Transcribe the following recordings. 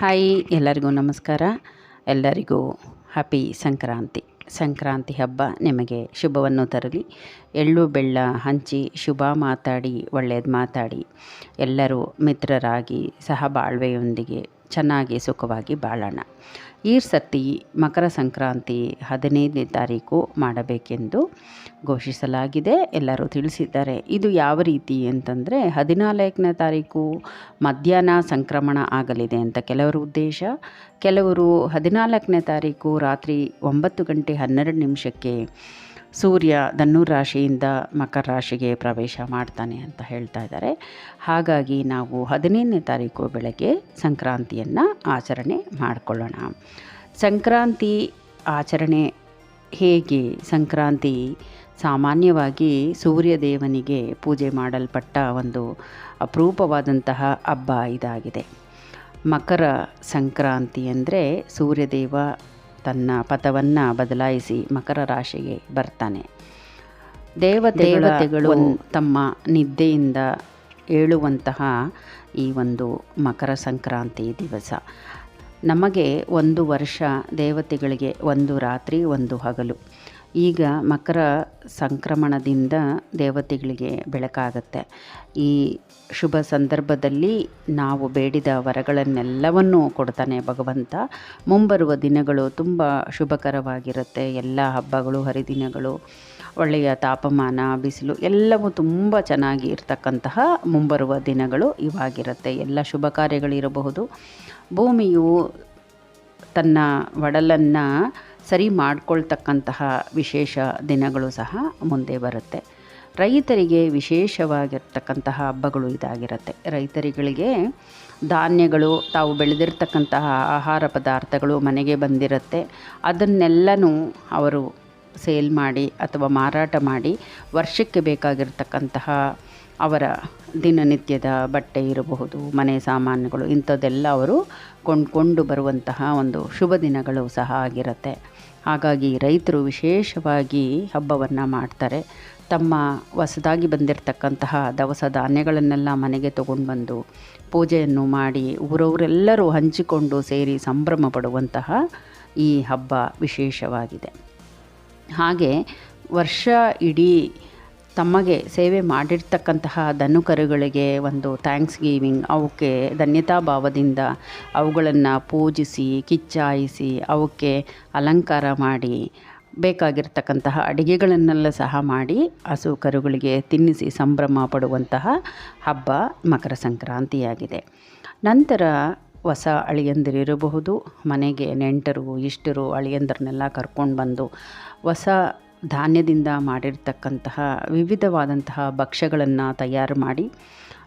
Hi, ಎಲ್ಲರಿಗೂ ನಮಸ್ಕಾರ. ಎಲ್ಲರಿಗೂ ಹ್ಯಾಪಿ ಸಂಕ್ರಾಂತಿ. ಸಂಕ್ರಾಂತಿ ಹಬ್ಬ ನಿಮಗೆ ಶುಭವನ್ನು ತರಲಿ. ಎಳ್ಳು, ಬೆಳ್ಳ ಹಂಚಿ, ಶುಭ ಮಾತಾಡಿ ಒಳ್ಳೆಯದು ಮಾತಾಡಿ. ಎಲ್ಲರೂ ಮಿತ್ರರಾಗಿ ಸಹಬಾಳ್ವೆಯೊಂದಿಗೆ ಚೆನ್ನಾಗಿ ಸುಖವಾಗಿ ಬಾಳೋಣ. ಈ ಸರ್ತಿ ಮಕರ ಸಂಕ್ರಾಂತಿ ಹದಿನೈದನೇ ತಾರೀಕು ಮಾಡಬೇಕೆಂದು ಘೋಷಿಸಲಾಗಿದೆ. ಎಲ್ಲರೂ ತಿಳಿಸಿದ್ದಾರೆ. ಇದು ಯಾವ ರೀತಿ ಅಂತಂದರೆ ಹದಿನಾಲ್ಕನೇ ತಾರೀಕು ಮಧ್ಯಾಹ್ನ ಸಂಕ್ರಮಣ ಆಗಲಿದೆ ಅಂತ ಕೆಲವರ ಉದ್ದೇಶ. ಕೆಲವರು ಹದಿನಾಲ್ಕನೇ ತಾರೀಕು ರಾತ್ರಿ ಒಂಬತ್ತು ಗಂಟೆ ಹನ್ನೆರಡು ನಿಮಿಷಕ್ಕೆ ಸೂರ್ಯ ಧನುರ್ ರಾಶಿಯಿಂದ ಮಕರ ರಾಶಿಗೆ ಪ್ರವೇಶ ಮಾಡ್ತಾನೆ ಅಂತ ಹೇಳ್ತಾ ಇದ್ದಾರೆ. ಹಾಗಾಗಿ ನಾವು ಹದಿನೈದನೇ ತಾರೀಕು ಬೆಳಗ್ಗೆ ಸಂಕ್ರಾಂತಿಯನ್ನು ಆಚರಣೆ ಮಾಡಿಕೊಳ್ಳೋಣ. ಸಂಕ್ರಾಂತಿ ಆಚರಣೆ ಹೇಗೆ? ಸಂಕ್ರಾಂತಿ ಸಾಮಾನ್ಯವಾಗಿ ಸೂರ್ಯದೇವನಿಗೆ ಪೂಜೆ ಮಾಡಲ್ಪಟ್ಟ ಒಂದು ಅಪರೂಪವಾದಂತಹ ಹಬ್ಬ ಇದಾಗಿದೆ. ಮಕರ ಸಂಕ್ರಾಂತಿ ಅಂದರೆ ಸೂರ್ಯದೇವ ತನ್ನ ಪಥವನ್ನು ಬದಲಾಯಿಸಿ ಮಕರ ರಾಶಿಗೆ ಬರ್ತಾನೆ. ದೇವತೆಗಳು ತಮ್ಮ ನಿದ್ದೆಯಿಂದ ಏಳುವಂತಹ ಈ ಒಂದು ಮಕರ ಸಂಕ್ರಾಂತಿ ದಿವಸ. ನಮಗೆ ಒಂದು ವರ್ಷ ದೇವತೆಗಳಿಗೆ ಒಂದು ರಾತ್ರಿ ಒಂದು ಹಗಲು. ಈಗ ಮಕರ ಸಂಕ್ರಮಣದಿಂದ ದೇವತೆಗಳಿಗೆ ಬೆಳಕಾಗತ್ತೆ. ಈ ಶುಭ ಸಂದರ್ಭದಲ್ಲಿ ನಾವು ಬೇಡಿದ ವರಗಳನ್ನೆಲ್ಲವನ್ನೂ ಕೊಡ್ತಾನೆ ಭಗವಂತ. ಮುಂಬರುವ ದಿನಗಳು ತುಂಬ ಶುಭಕರವಾಗಿರುತ್ತೆ. ಎಲ್ಲ ಹಬ್ಬಗಳು, ಹರಿದಿನಗಳು, ಒಳ್ಳೆಯ ತಾಪಮಾನ, ಬಿಸಿಲು ಎಲ್ಲವೂ ತುಂಬ ಚೆನ್ನಾಗಿ ಇರ್ತಕ್ಕಂತಹ ಮುಂಬರುವ ದಿನಗಳು ಇವಾಗಿರುತ್ತೆ. ಎಲ್ಲ ಶುಭ ಕಾರ್ಯಗಳಿರಬಹುದು. ಭೂಮಿಯು ತನ್ನ ಒಡಲನ್ನು ಸರಿ ಮಾಡ್ಕೊಳ್ತಕ್ಕಂತಹ ವಿಶೇಷ ದಿನಗಳು ಸಹ ಮುಂದೆ ಬರುತ್ತೆ. ರೈತರಿಗೆ ವಿಶೇಷವಾಗಿರ್ತಕ್ಕಂತಹ ಹಬ್ಬಗಳು ಇದಾಗಿರುತ್ತೆ. ರೈತರುಗಳಿಗೆ ಧಾನ್ಯಗಳು, ತಾವು ಬೆಳೆದಿರ್ತಕ್ಕಂತಹ ಆಹಾರ ಪದಾರ್ಥಗಳು ಮನೆಗೆ ಬಂದಿರುತ್ತೆ. ಅದನ್ನೆಲ್ಲನೂ ಅವರು ಸೇಲ್ ಮಾಡಿ ಅಥವಾ ಮಾರಾಟ ಮಾಡಿ ವರ್ಷಕ್ಕೆ ಬೇಕಾಗಿರ್ತಕ್ಕಂತಹ ಅವರ ದಿನನಿತ್ಯದ ಬಟ್ಟೆ ಇರಬಹುದು, ಮನೆ ಸಾಮಾನುಗಳು, ಇಂಥದ್ದೆಲ್ಲ ಅವರು ಕೊಂಡ್ಕೊಂಡು ಬರುವಂತಹ ಒಂದು ಶುಭ ದಿನಗಳು ಸಹ ಆಗಿರುತ್ತೆ. ಹಾಗಾಗಿ ರೈತರು ವಿಶೇಷವಾಗಿ ಹಬ್ಬವನ್ನು ಮಾಡ್ತಾರೆ. ತಮ್ಮ ಹೊಸದಾಗಿ ಬಂದಿರತಕ್ಕಂತಹ ದವಸ ಧಾನ್ಯಗಳನ್ನೆಲ್ಲ ಮನೆಗೆ ತಗೊಂಡು ಬಂದು ಪೂಜೆಯನ್ನು ಮಾಡಿ ಊರವರೆಲ್ಲರೂ ಹಂಚಿಕೊಂಡು ಸೇರಿ ಸಂಭ್ರಮ ಪಡುವಂತಹ ಈ ಹಬ್ಬ ವಿಶೇಷವಾಗಿದೆ. ಹಾಗೆ ವರ್ಷ ಇಡೀ ತಮಗೆ ಸೇವೆ ಮಾಡಿರ್ತಕ್ಕಂತಹ ಧನುಕರುಗಳಿಗೆ ಒಂದು ಥ್ಯಾಂಕ್ಸ್ ಗಿವಿಂಗ್ ಅವಕ್ಕೆ ಧನ್ಯತಾ ಭಾವದಿಂದ ಅವುಗಳನ್ನು ಪೂಜಿಸಿ, ಕಿಚ್ಚಾಯಿಸಿ, ಅವಕ್ಕೆ ಅಲಂಕಾರ ಮಾಡಿ, ಬೇಕಾಗಿರ್ತಕ್ಕಂತಹ ಅಡುಗೆಗಳನ್ನೆಲ್ಲ ಸಹ ಮಾಡಿ ಹಸು ಕರುಗಳಿಗೆ ತಿನ್ನಿಸಿ ಸಂಭ್ರಮ ಪಡುವಂತಹ ಹಬ್ಬ ಮಕರ ಸಂಕ್ರಾಂತಿಯಾಗಿದೆ. ನಂತರ ಹೊಸ ಅಳಿಯಂದಿರಿರಬಹುದು, ಮನೆಗೆ ನೆಂಟರು, ಇಷ್ಟರು, ಅಳಿಯಂದರನ್ನೆಲ್ಲ ಕರ್ಕೊಂಡು ಬಂದು ಹೊಸ ಧಾನ್ಯದಿಂದ ಮಾಡಿರ್ತಕ್ಕಂತಹ ವಿವಿಧವಾದಂತಹ ಭಕ್ಷ್ಯಗಳನ್ನು ತಯಾರು ಮಾಡಿ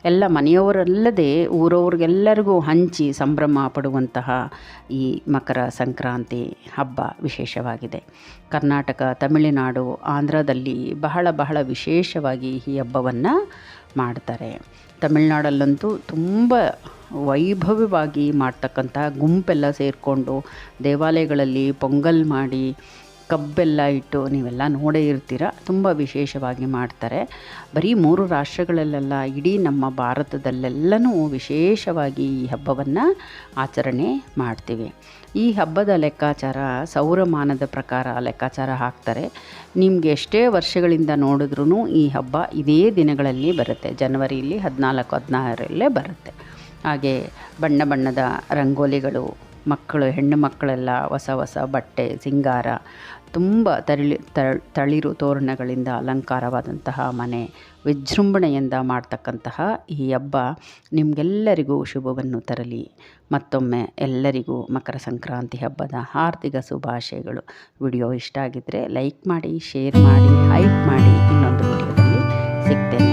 ಎಲ್ಲ ಮನೆಯವರಲ್ಲದೆ ಊರವ್ರಿಗೆಲ್ಲರಿಗೂ ಹಂಚಿ ಸಂಭ್ರಮ ಪಡುವಂತಹ ಈ ಮಕರ ಸಂಕ್ರಾಂತಿ ಹಬ್ಬ ವಿಶೇಷವಾಗಿದೆ. ಕರ್ನಾಟಕ, ತಮಿಳುನಾಡು, ಆಂಧ್ರದಲ್ಲಿ ಬಹಳ ಬಹಳ ವಿಶೇಷವಾಗಿ ಈ ಹಬ್ಬವನ್ನು ಮಾಡ್ತಾರೆ. ತಮಿಳುನಾಡಲ್ಲಂತೂ ತುಂಬ ವೈಭವವಾಗಿ ಮಾಡ್ತಕ್ಕಂಥ ಗುಂಪೆಲ್ಲ ಸೇರಿಕೊಂಡು ದೇವಾಲಯಗಳಲ್ಲಿ ಪೊಂಗಲ್ ಮಾಡಿ ಕಬ್ಬೆಲ್ಲ ಇಟ್ಟು ನೀವೆಲ್ಲ ನೋಡೇ ಇರ್ತೀರ. ತುಂಬ ವಿಶೇಷವಾಗಿ ಮಾಡ್ತಾರೆ. ಬರೀ ಮೂರು ರಾಷ್ಟ್ರಗಳಲ್ಲೆಲ್ಲ, ಇಡೀ ನಮ್ಮ ಭಾರತದಲ್ಲೆಲ್ಲನೂ ವಿಶೇಷವಾಗಿ ಈ ಹಬ್ಬವನ್ನು ಆಚರಣೆ ಮಾಡ್ತೀವಿ. ಈ ಹಬ್ಬದ ಲೆಕ್ಕಾಚಾರ ಸೌರಮಾನದ ಪ್ರಕಾರ ಲೆಕ್ಕಾಚಾರ ಹಾಕ್ತಾರೆ. ನಿಮಗೆ ಎಷ್ಟೇ ವರ್ಷಗಳಿಂದ ನೋಡಿದ್ರೂ ಈ ಹಬ್ಬ ಇದೇ ದಿನಗಳಲ್ಲಿ ಬರುತ್ತೆ. ಜನವರಿಯಲ್ಲಿ ಹದಿನಾಲ್ಕು ಹದಿನಾರರಲ್ಲೇ ಬರುತ್ತೆ. ಹಾಗೆ ಬಣ್ಣ ಬಣ್ಣದ ರಂಗೋಲಿಗಳು, ಮಕ್ಕಳು, ಹೆಣ್ಣು ಮಕ್ಕಳೆಲ್ಲ ಹೊಸ ಹೊಸ ಬಟ್ಟೆ, ಸಿಂಗಾರ ತುಂಬ ತರಳಿ ತಳಿರು ತೋರಣಗಳಿಂದ ಅಲಂಕಾರವಾದಂತಹ ಮನೆ, ವಿಜೃಂಭಣೆಯಿಂದ ಮಾಡ್ತಕ್ಕಂತಹ ಈ ಹಬ್ಬ ನಿಮಗೆಲ್ಲರಿಗೂ ಶುಭವನ್ನು ತರಲಿ. ಮತ್ತೊಮ್ಮೆ ಎಲ್ಲರಿಗೂ ಮಕರ ಸಂಕ್ರಾಂತಿ ಹಬ್ಬದ ಹಾರ್ದಿಕ ಶುಭಾಶಯಗಳು. ವಿಡಿಯೋ ಇಷ್ಟ ಆಗಿದ್ದರೆ ಲೈಕ್ ಮಾಡಿ, ಶೇರ್ ಮಾಡಿ, ಹೈಪ್ ಮಾಡಿ ಇನ್ನೊಂದು ವಿಡಿಯೋದಲ್ಲಿ ಸಿಗ್ತೇನೆ.